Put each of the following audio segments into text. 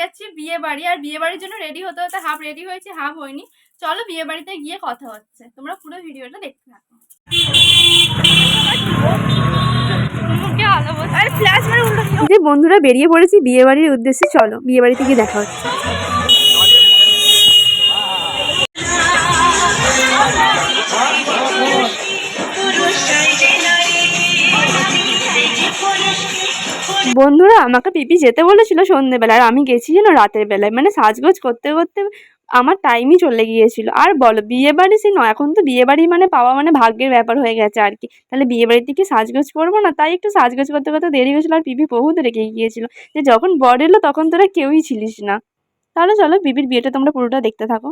যাচ্ছি বিয়ে বাড়ি আর বিয়ে বাড়ির জন্য রেডি হতে হতে হাফ রেডি হয়েছে হাফ হয়নি। চলো বিয়ে বাড়িতে গিয়ে কথা হচ্ছে। তোমরা পুরো ভিডিওটা দেখতে থাকো। বন্ধুরা বেরিয়ে পড়েছি বিয়ে বাড়ির উদ্দেশ্যে, চলো বিয়ে বাড়িতে গিয়ে দেখা হচ্ছে। বন্ধুরা, আমাকে পিপি যেতে বলেছিল সন্ধেবেলা আর আমি গেছি যেন রাতের বেলায়। মানে সাজগোজ করতে করতে আমার টাইমই চলে গিয়েছিল। আর বলো, বিয়ে বাড়ি সে নয়, এখন তো বিয়ে বাড়ি মানে পাওয়া মানে ভাগ্যের ব্যাপার হয়ে গেছে আর কি। তাহলে বিয়ে বাড়িতে কি সাজগোজ করব না? তাই একটু সাজগোজ করতে করতে দেরি হয়েছিল আর পিপি বহুত রেগে গিয়েছিল। যে যখন বর এলো তখন তোরা কেউই ছিলিস না। তাহলে চলো, পিপির বিয়েটা তোমরা পুরোটা দেখতে থাকো।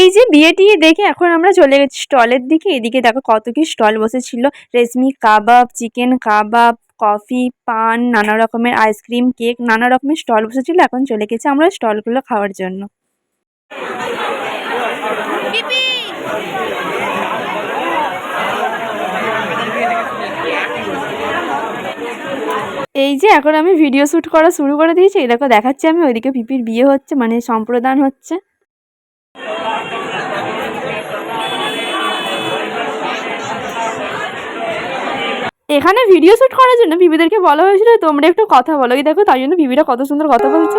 এই যে বিয়ে টিয়ে দেখে এখন আমরা চলে গেছি স্টলের দিকে। এদিকে দেখো কত কি স্টল বসেছিল। রেশমি কাবাব চিকেন কাবাব কফি পান নানা রকমের আইসক্রিম কেক নানা রকমের স্টল বসেছিল। এখন চলে গেছি আমরা স্টলগুলো খাওয়ার জন্য। এই যে এখন আমি ভিডিও শ্যুট করা শুরু করে দিয়েছি। এই দেখো দেখাচ্ছি আমি ওইদিকে পিপির বিয়ে হচ্ছে মানে সম্প্রদান হচ্ছে। এখানে ভিডিও শ্যুট করার জন্য বিবিদেরকে বলা হয়েছিল তোমরা একটু কথা বলো। এই দেখো, তাই জন্য বিবিরা কত সুন্দর কথা বলছে।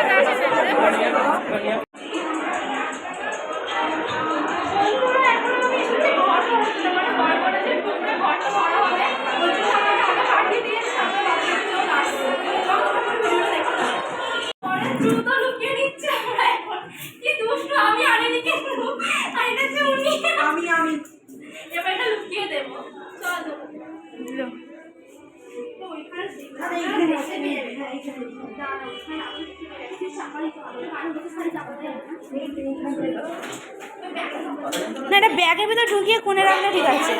না এটা ব্যাগের ভিতর ঢুকিয়ে কোণে রাখলে ঠিক আছে।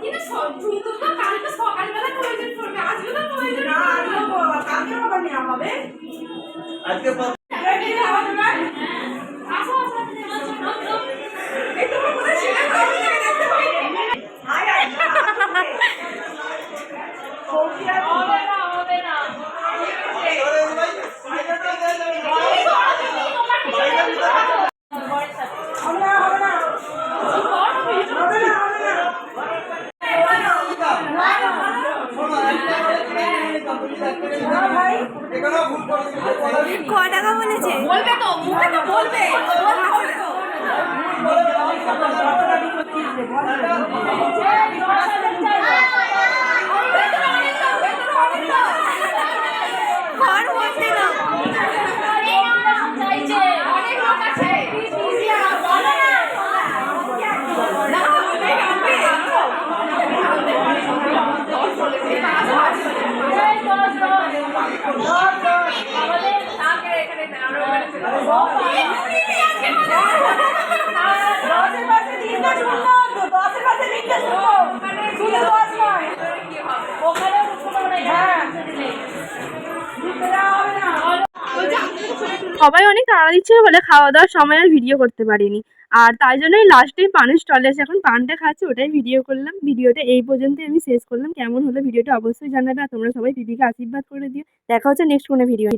কিন্তু সব জুতো তো কালকে সকালবেলা প্রয়োজন পড়বে আজকে তো প্রয়োজন না আজকে কালকে আবার নেওয়া হবে আজকে আসো আসো একটু করে মনে ছেলে খাওয়া থেকে দেখতে হবে আয় আয় সৌখী আর হবে না হবে না হবে না হবে না হবে না হবে না ক টাকা বলেছে? বলবে তো মুখে তো বলবে। সবাই অনেক তাড়া দিচ্ছিল বলে খাওয়া দাওয়ার সময় আর ভিডিও করতে পারিনি। আর তাই জন্যই লাস্টে পানের স্টলে এসে এখন পানটা খাচ্ছি, ওটাই ভিডিও করলাম। ভিডিওটা এই পর্যন্ত আমি শেষ করলাম। কেমন হলো ভিডিওটা অবশ্যই জানাবে আর তোমরা সবাই দিদিকে আশীর্বাদ করে দিও। দেখা হচ্ছে নেক্সট কোনো ভিডিও